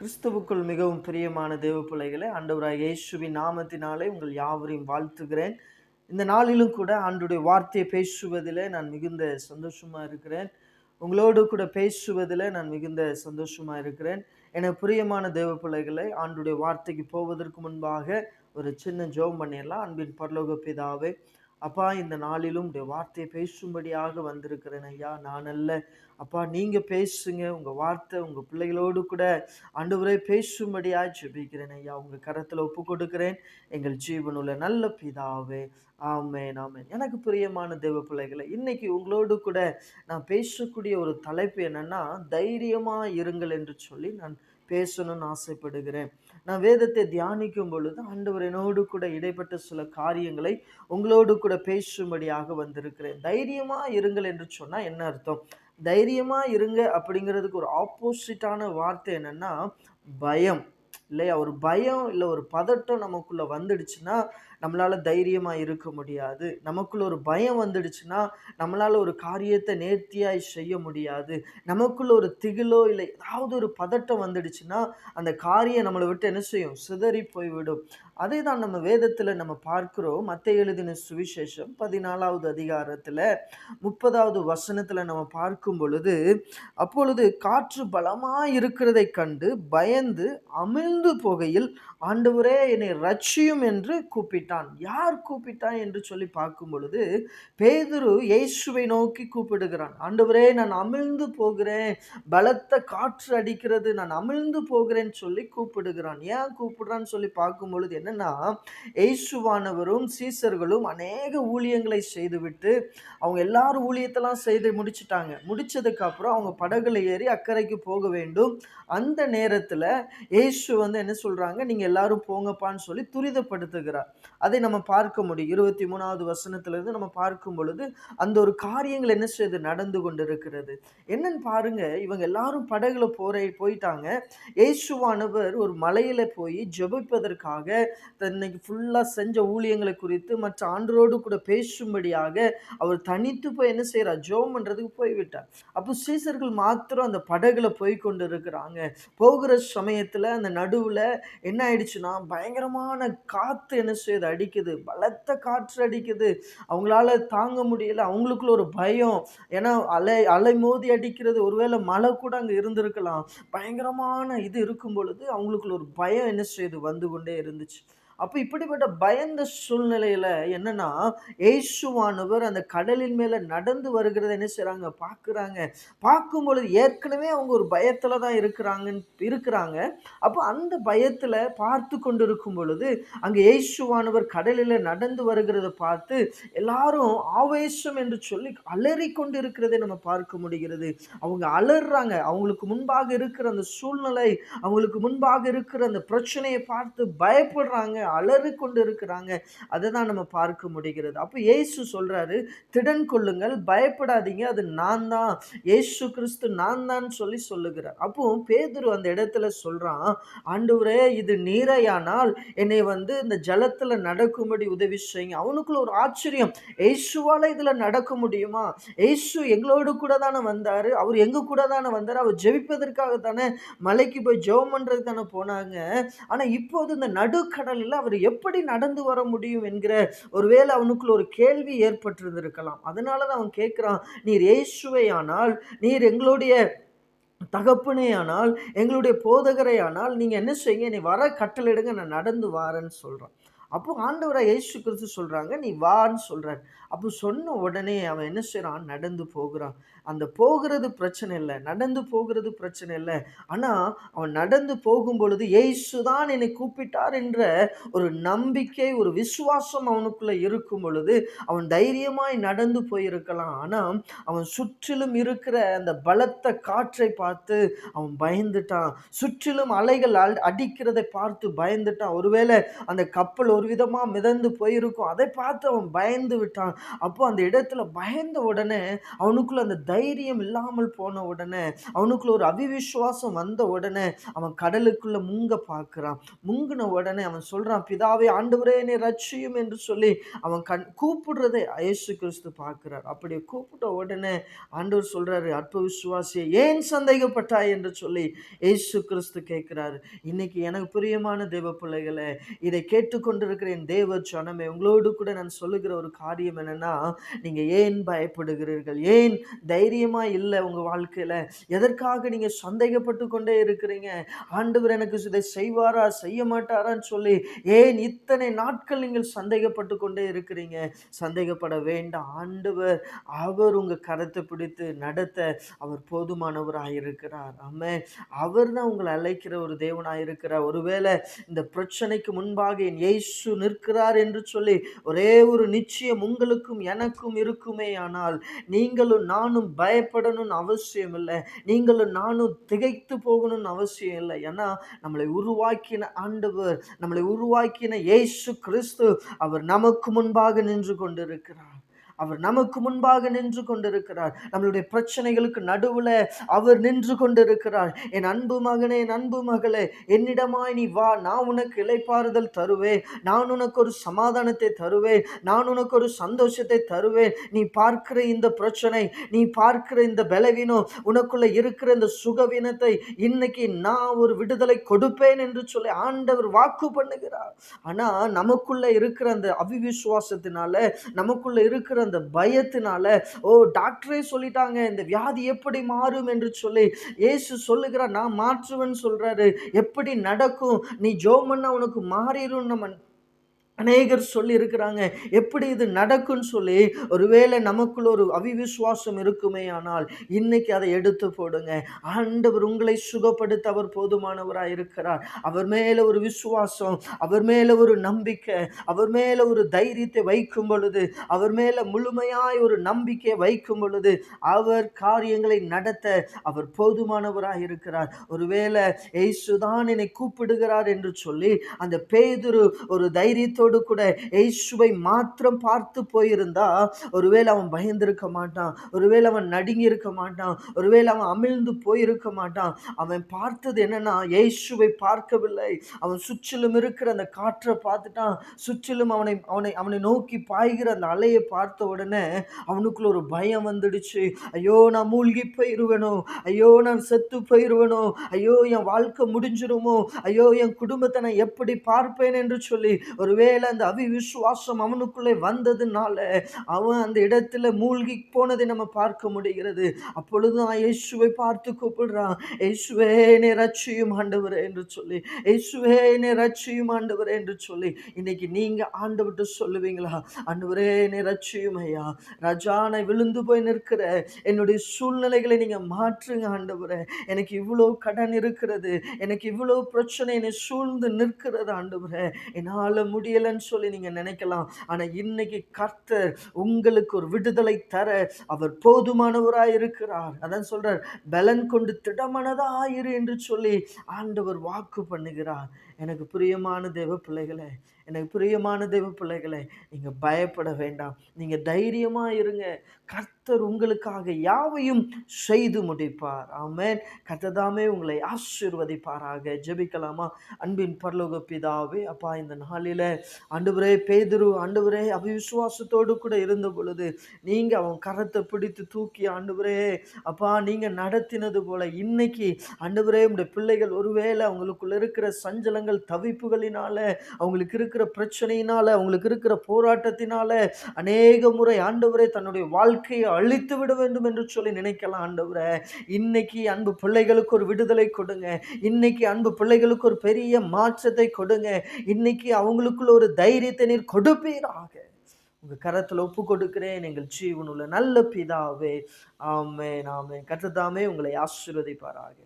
கிறிஸ்துவுக்குள் மிகவும் பிரியமான தேவ பிள்ளைகளை ஆண்டவராய் இயேசுவின் நாமத்தினாலே உங்கள் யாவரையும் வாழ்த்துகிறேன். இந்த நாளிலும் கூட ஆண்டுடைய வார்த்தையை பேசுவதில் நான் மிகுந்த சந்தோஷமாக இருக்கிறேன். உங்களோடு கூட பேசுவதில் நான் மிகுந்த சந்தோஷமாக இருக்கிறேன். என பிரியமான தேவ பிள்ளைகளை ஆண்டுடைய வார்த்தைக்கு போவதற்கு முன்பாக ஒரு சின்ன ஜோம் பண்ணிடலாம். அன்பின் பரலோக பிதாவே அப்பா இந்த நாளிலும் உடைய வார்த்தையை பேசும்படியாக வந்திருக்கிறேன் ஐயா. நான் அல்ல. அப்பா நீங்கள் பேசுங்க. உங்கள் வார்த்தை உங்கள் பிள்ளைகளோடு கூட ஆண்டவரே பேசும்படியாக ஜெபிக்கிறேன் ஐயா. உங்கள் கரத்தில் ஒப்பு கொடுக்கிறேன். எங்கள் ஜீவனுள்ள நல்ல பிதாவே. ஆமேன் ஆமேன். எனக்கு பிரியமான தேவ பிள்ளைகளை இன்னைக்கு உங்களோடு கூட நான் பேசக்கூடிய ஒரு தலைப்பு என்னன்னா தைரியமாக இருங்கள் என்று சொல்லி நான் பேசணும்னு ஆசைப்படுகிறேன். நான் வேதத்தை தியானிக்கும் பொழுது ஆண்டவர் என்னோடு கூட இடைப்பட்ட சில காரியங்களை உங்களோடு கூட பேசும்படியாக வந்திருக்கிறேன். தைரியமா இருங்கள் என்று சொன்னா என்ன அர்த்தம்? தைரியமா இருங்க அப்படிங்கிறதுக்கு ஒரு ஆப்போசிட்டான வார்த்தை என்னன்னா பயம். இல்லையா? ஒரு பயம் இல்லை ஒரு பதட்டம் நமக்குள்ள வந்துடுச்சுன்னா நம்மளால் தைரியமாக இருக்க முடியாது. நமக்குள்ள ஒரு பயம் வந்துடுச்சுன்னா நம்மளால் ஒரு காரியத்தை நேர்த்தியாய் செய்ய முடியாது. நமக்குள்ள ஒரு திகிலோ இல்லை ஏதாவது ஒரு பதட்டம் வந்துடுச்சுன்னா அந்த காரியம் நம்மளை விட்டு என்ன செய்யும்? சிதறி போய்விடும். அதே தான் நம்ம வேதத்தில் நம்ம பார்க்கிறோம். மற்ற எழுதின சுவிசேஷம் பதினாலாவது அதிகாரத்தில் முப்பதாவது வசனத்தில் நம்ம பார்க்கும் பொழுது அப்பொழுது காற்று பலமாக இருக்கிறதை கண்டு பயந்து அமிழ்ந்து போகையில் ஆண்டவரே என்னை ரட்சியும் என்று கூப்பிட்டான். யார் கூப்பிட்டான் என்று சொல்லி பார்க்கும் பொழுது பேதுரு இயேசுவை நோக்கி கூப்பிடுகிறான். ஆண்டவரே நான் அமிழ்ந்து போகிறேன். பலத்த காற்று அடிக்கிறது. நான் அமிழ்ந்து போகிறேன்னு சொல்லி கூப்பிடுகிறான். ஏன் கூப்பிடுறான்னு சொல்லி பார்க்கும் பொழுது என்னன்னா இயேசுவானவரும் சீசர்களும் அநேக ஊழியங்களை செய்துவிட்டு அவங்க எல்லாரும் ஊழியத்தெல்லாம் செய்து முடிச்சிட்டாங்க. முடிச்சதுக்கு அப்புறம் அவங்க படகுல ஏறி அக்கறைக்கு போக வேண்டும். அந்த நேரத்தில் இயேசு வந்து என்ன சொல்கிறாங்க நீங்கள் எல்லாரும் போங்கப்பான்னு சொல்லி துரிதப்படுத்துகிறார். அதை நம்ம பார்க்க முடியும். இருபத்தி மூணாவது வசனத்திலிருந்து நம்ம பார்க்கும் பொழுது அந்த ஒரு காரியங்கள் என்ன செய்து நடந்து கொண்டிருக்கிறது. என்னன்னு பாருங்க இவங்க எல்லாரும் படகுல போற போயிட்டாங்க. இயேசுவானவர் ஒரு மலையில போய் ஜெபிப்பதற்காக தன்னைக்கு ஃபுல்லா செஞ்ச ஊழியங்களை குறித்து மற்ற ஆண்டரோடு கூட பேசும்படியாக அவர் தனித்து போய் என்ன செய்யறார் ஜோம் பண்றதுக்கு போய்விட்டார். அப்போ சீசர்கள் மாத்திரம் அந்த படகுல போய் கொண்டு இருக்கிறாங்க போகிற சமயத்துல அந்த நடுவுல என்ன ஆயிடுச்சுன்னா பயங்கரமான காத்து என்ன செய்யுது அடிக்குது பலத்த காற்று அடிக்குது. அவங்களால தாங்க முடியல. அவங்களுக்குள்ள ஒரு பயம். ஏன்னா அலை அலை மோதி அடிக்கிறது ஒருவேளை மழை கூட அங்கே இருந்திருக்கலாம். பயங்கரமான இது இருக்கும் பொழுது அவங்களுக்குள்ள ஒரு பயம் என்ன செய்யுது வந்து கொண்டே இருந்துச்சு. அப்போ இப்படிப்பட்ட பயந்த சூழ்நிலையில் என்னென்னா ஏசுவானவர் அந்த கடலின் மேலே நடந்து வருகிறத என்ன செய்கிறாங்க பார்க்குறாங்க. பார்க்கும் பொழுது ஏற்கனவே அவங்க ஒரு பயத்தில் தான் இருக்கிறாங்கன்னு இருக்கிறாங்க. அப்போ அந்த பயத்தில் பார்த்து கொண்டு இருக்கும் பொழுது அங்கே ஏசுவானவர் கடலில் நடந்து வருகிறத பார்த்து எல்லாரும் ஆவேசம் என்று சொல்லி அலறி கொண்டு இருக்கிறதை நம்ம பார்க்க முடிகிறது. அவங்க அலறாங்க. அவங்களுக்கு முன்பாக இருக்கிற அந்த சூழ்நிலை அவங்களுக்கு முன்பாக இருக்கிற அந்த பிரச்சனையை பார்த்து பயப்படுறாங்க. அலறி கொண்டு இருக்கிறாங்க அதை தான் நம்ம பார்க்க முடிகிறது. அப்போ ஏசு சொல்கிறாரு திடன் கொள்ளுங்கள் பயப்படாதீங்க அது நான் தான். ஏசு கிறிஸ்து நான் தான் சொல்லி சொல்லுகிறார். அப்போ பேதுரு அந்த இடத்துல சொல்கிறான் ஆண்டவரே இது நீரையானால் என்னை வந்து இந்த ஜலத்தில் நடக்கும்படி உதவி செய்யுங்க. அவனுக்குள்ள ஒரு ஆச்சரியம். ஏசுவால் இதில் நடக்க முடியுமா? ஏசு எங்களோடு கூட தானே வந்தார். அவர் எங்கள் கூட தானே வந்தார். அவர் ஜெபிப்பதற்காக தானே மலைக்கு போய் ஜெபம் பண்ணுறதுக்கு தானே போனாங்க. ஆனால் இப்போது இந்த நடுக்கடலில் அவர் எப்படி நடந்து வர முடியும் என்கிற ஒருவேளை அவனுக்குள்ள ஒரு கேள்வி ஏற்பட்டிருந்திருக்கலாம். அதனால தான் அவன் கேட்குறான் நீர் இயேசுவை ஆனால் நீர் எங்களுடைய தகப்பனே ஆனால் எங்களுடைய போதகரையானால் நீங்கள் என்ன செய்யுங்க நீ வர கட்டளையிடுங்க நான் நடந்து வாரேன்னு சொல்கிறான் அப்போ ஆண்டவராக இயேசு கிறிஸ்து சொல்கிறாங்க நீ வான்னு சொல்கிறார் அப்போ சொன்ன உடனே அவன் என்ன செய்கிறான் நடந்து போகிறான். அந்த போகிறது பிரச்சனை இல்லை நடந்து போகிறது பிரச்சனை இல்லை. ஆனால் அவன் நடந்து போகும் பொழுது ஏசு தான் என்னை கூப்பிட்டார் என்ற ஒரு நம்பிக்கை ஒரு விசுவாசம் அவனுக்குள்ளே இருக்கும் பொழுது அவன் தைரியமாய் நடந்து போயிருக்கலாம். ஆனால் அவன் சுற்றிலும் இருக்கிற அந்த பலத்த காற்றை பார்த்து அவன் பயந்துட்டான். சுற்றிலும் அலைகள் அடிக்கிறதை பார்த்து பயந்துட்டான். ஒருவேளை அந்த கப்பல் ஒரு விதமாக மிதந்து போயிருக்கும். அதை பார்த்து அவன் பயந்து விட்டான். அப்போ அந்த இடத்துல பயந்த உடனே அவனுக்குள்ள அந்த தைரியம் இல்லாமல் போன உடனே அவனுக்குள்ள ஒரு அவிவிசுவாசம் வந்த உடனே அவன் கடலுக்குள்ள முங்க பார்க்குறான். முங்கின உடனே அவன் சொல்கிறான் பிதாவே ஆண்டவரே என்னை ரட்சியும் என்று சொல்லி அவன் கண் கூப்பிடுறதை இயேசு கிறிஸ்து பார்க்குறார். அப்படி கூப்பிட்ட உடனே ஆண்டவர் சொல்கிறாரு அற்ப விசுவாசியை ஏன் சந்தேகப்பட்டாய்? என்று சொல்லி இயேசு கிறிஸ்து கேட்குறாரு. இன்னைக்கு எனக்கு பிரியமான தேவ பிள்ளைகளை இதை கேட்டுக்கொண்டு இருக்கிற என் தேவ ஜனமே உங்களோடு கூட நான் சொல்லுகிற ஒரு காரியம் என்னன்னா நீங்க ஏன் பயப்படுகிறீர்கள்? ஏன் தைரியமா இல்லை உங்க வாழ்க்கையில? எதற்காக நீங்க சந்தேகப்பட்டு கொண்டே இருக்கிறீங்க? ஆண்டவர் எனக்கு இதை செய்வாரா செய்ய மாட்டாரான்னு சொல்லி ஏன் இத்தனை நாட்கள் நீங்கள் சந்தேகப்பட்டு கொண்டே இருக்கிறீங்க? சந்தேகப்பட வேண்டாம். ஆண்டவர் அவர் உங்க கரத்தை பிடித்து நடத்த அவர் போதுமானவராக இருக்கிறார். ஆமே அவர் தான் உங்களை அழைக்கிற ஒரு தேவனாக இருக்கிறார். ஒருவேளை இந்த பிரச்சனைக்கு முன்பாக என் இயேசு நிற்கிறார் என்று சொல்லி ஒரே ஒரு நிச்சயம் உங்களுக்கும் எனக்கும் இருக்குமே ஆனால் நீங்களும் நானும் பயப்படணும்னு அவசியம் இல்லை. நீங்களும் நானும் திகைத்து போகணும்னு அவசியம் இல்லை. ஏன்னா நம்மளை உருவாக்கின ஆண்டவர் நம்மளை உருவாக்கின இயேசு கிறிஸ்து அவர் நமக்கு முன்பாக நின்று கொண்டிருக்கிறார். அவர் நமக்கு முன்பாக நின்று கொண்டிருக்கிறார். நம்மளுடைய பிரச்சனைகளுக்கு நடுவில் அவர் நின்று கொண்டிருக்கிறார். என் அன்பு மகனே என் அன்பு மகளே என்னிடமாய் நீ வா. நான் உனக்கு இலைப்பாறுதல் தருவேன். நான் உனக்கு ஒரு சமாதானத்தை தருவேன். நான் உனக்கு ஒரு சந்தோஷத்தை தருவேன். நீ பார்க்கிற இந்த பிரச்சனை நீ பார்க்கிற இந்த பலவீனம் உனக்குள்ள இருக்கிற இந்த சுகவீனத்தை இன்னைக்கு நான் ஒரு விடுதலை கொடுப்பேன் என்று சொல்லி ஆண்டவர் வாக்கு பண்ணுகிறார். ஆனால் நமக்குள்ள இருக்கிற அந்த அவிவிசுவாசத்தினால நமக்குள்ள இருக்கிற அந்த பயத்தினால ஓ டாக்டரே சொல்லிட்டாங்க இந்த வியாதி எப்படி மாறும்? என்று சொல்லி ஏசு சொல்லுகிறார் நான் மாற்றுவேன் சொல்றாரு. எப்படி நடக்கும்? நீ ஜோமன்னா உனக்கு மாறிடும் நம்ம அநேகர் சொல்லி இருக்கிறாங்க எப்படி இது நடக்கும்னு சொல்லி ஒருவேளை நமக்குள்ள ஒரு அவிவிசுவாசம் இருக்குமே ஆனால் இன்னைக்கு அதை எடுத்து போடுங்க. ஆண்டவர் உங்களை சுகப்படுத்த அவர் போதுமானவராக இருக்கிறார். அவர் மேலே ஒரு விசுவாசம் அவர் மேலே ஒரு நம்பிக்கை அவர் மேலே ஒரு தைரியத்தை வைக்கும் பொழுது அவர் மேலே முழுமையாய் ஒரு நம்பிக்கை வைக்கும் பொழுது அவர் காரியங்களை நடத்த அவர் போதுமானவராக இருக்கிறார். ஒருவேளை ஏசுதான் என்னை கூப்பிடுகிறார் என்று சொல்லி அந்த பேதுரு ஒரு தைரியத்தோடு அவரோடு கூட ஏசுவை மாத்திரம் பார்த்து போயிருந்தா ஒருவேளை அவன் பயந்திருக்க மாட்டான் ஒருவேளை அவன் நடுங்கி இருக்க மாட்டான் ஒருவேளை அவன் அமிழ்ந்து போயிருக்க மாட்டான். அவன் பார்த்தது என்னன்னா ஏசுவை பார்க்கவில்லை. அவன் சுற்றிலும் இருக்கிற அந்த காற்றை பார்த்துட்டான். சுற்றிலும் அவனை அவனை அவனை நோக்கி பாய்கிற அந்த அலையை பார்த்த உடனே அவனுக்குள்ள ஒரு பயம் வந்துடுச்சு. ஐயோ நான் மூழ்கி போயிருவேனோ? ஐயோ நான் செத்து போயிருவனோ? ஐயோ என் வாழ்க்கை முடிஞ்சிருமோ? ஐயோ என் குடும்பத்தை நான் எப்படி பார்ப்பேன் என்று சொல்லி ஒருவேளை ஒருவேளை அந்த அவிவிசுவாசம் அவனுக்குள்ளே வந்ததுனால அவன் அந்த இடத்துல மூழ்கி போனதை நம்ம பார்க்க முடிகிறது. அப்பொழுது நான் இயேசுவை பார்த்து கூப்பிடுறான் இயேசுவே என்னை ரட்சியும் ஆண்டவரே என்று சொல்லி. இயேசுவே என்னை ரட்சியும் ஆண்டவரே என்று சொல்லி. இன்னைக்கு நீங்க ஆண்டவிட்டு சொல்லுவீங்களா? ஆண்டவரே என்னை ரட்சியும் ஐயா. ரஜானை விழுந்து போய் நிற்கிற. என்னுடைய சூழ்நிலைகளை நீங்க மாற்றுங்க ஆண்டவரே. எனக்கு இவ்வளோ கடன் இருக்கிறது. எனக்கு இவ்வளோ பிரச்சனை என்னை சூழ்ந்து நிற்கிறது ஆண்டவரே. என்னால் முடியல இல்லைன்னு சொல்லி நீங்கள் நினைக்கலாம். ஆனால் இன்னைக்கு கர்த்தர் உங்களுக்கு ஒரு விடுதலை தர அவர் போதுமானவராக இருக்கிறார். அதான் சொல்கிறார் பலன் கொண்டு திடமானதாயிரு என்று சொல்லி ஆண்டவர் வாக்கு பண்ணுகிறார். எனக்கு பிரியமான தேவ பிள்ளைகளே எனக்கு பிரியமான தேவ பிள்ளைகளை நீங்கள் பயப்பட வேண்டாம். நீங்கள் தைரியமாக இருங்க. கர்த்தர் உங்களுக்காக யாவையும் செய்து முடிப்பார். ஆமேன். கர்த்ததாமே உங்களை ஆசிர்வதிப்பாராக. ஜெபிக்கலாமா? அன்பின் பரலோக பிதாவே அப்பா இந்த நாளில் ஆண்டவரே பேதுரு ஆண்டவரே அவிசுவாசத்தோடு கூட இருந்த பொழுது நீங்கள் அவன் கரத்தை பிடித்து தூக்கி ஆண்டவரே அப்பா நீங்கள் நடத்தினது போல இன்னைக்கு ஆண்டவரே உடைய பிள்ளைகள் ஒருவேளை அவங்களுக்குள்ள இருக்கிற சஞ்சலங்கள் தவிப்புகளினால அவங்களுக்கு இருக்கிற பிரச்சனையினால் பிரச்சனையினால அவங்களுக்கு இருக்கிற போராட்டத்தினால அநேக முறை ஆண்டவரை தன்னுடைய வாழ்க்கையை அழித்து விட வேண்டும் என்று சொல்லி நினைக்கலாம் ஆண்டவரை. இன்னைக்கு அன்பு பிள்ளைகளுக்கு ஒரு விடுதலை கொடுங்க. இன்னைக்கு அன்பு பிள்ளைகளுக்கு ஒரு பெரிய மாற்றத்தை கொடுங்க. இன்னைக்கு அவங்களுக்குள்ள ஒரு தைரியத்தை நீர் கொடுப்பீராக. உங்க கரத்தில் ஒப்பு கொடுக்கிறேன். எங்கள் ஜீவனுள்ள நல்ல பிதாவே. ஆமே நாமே கற்றுதாமே உங்களை ஆசீர்வதிப்பாராக.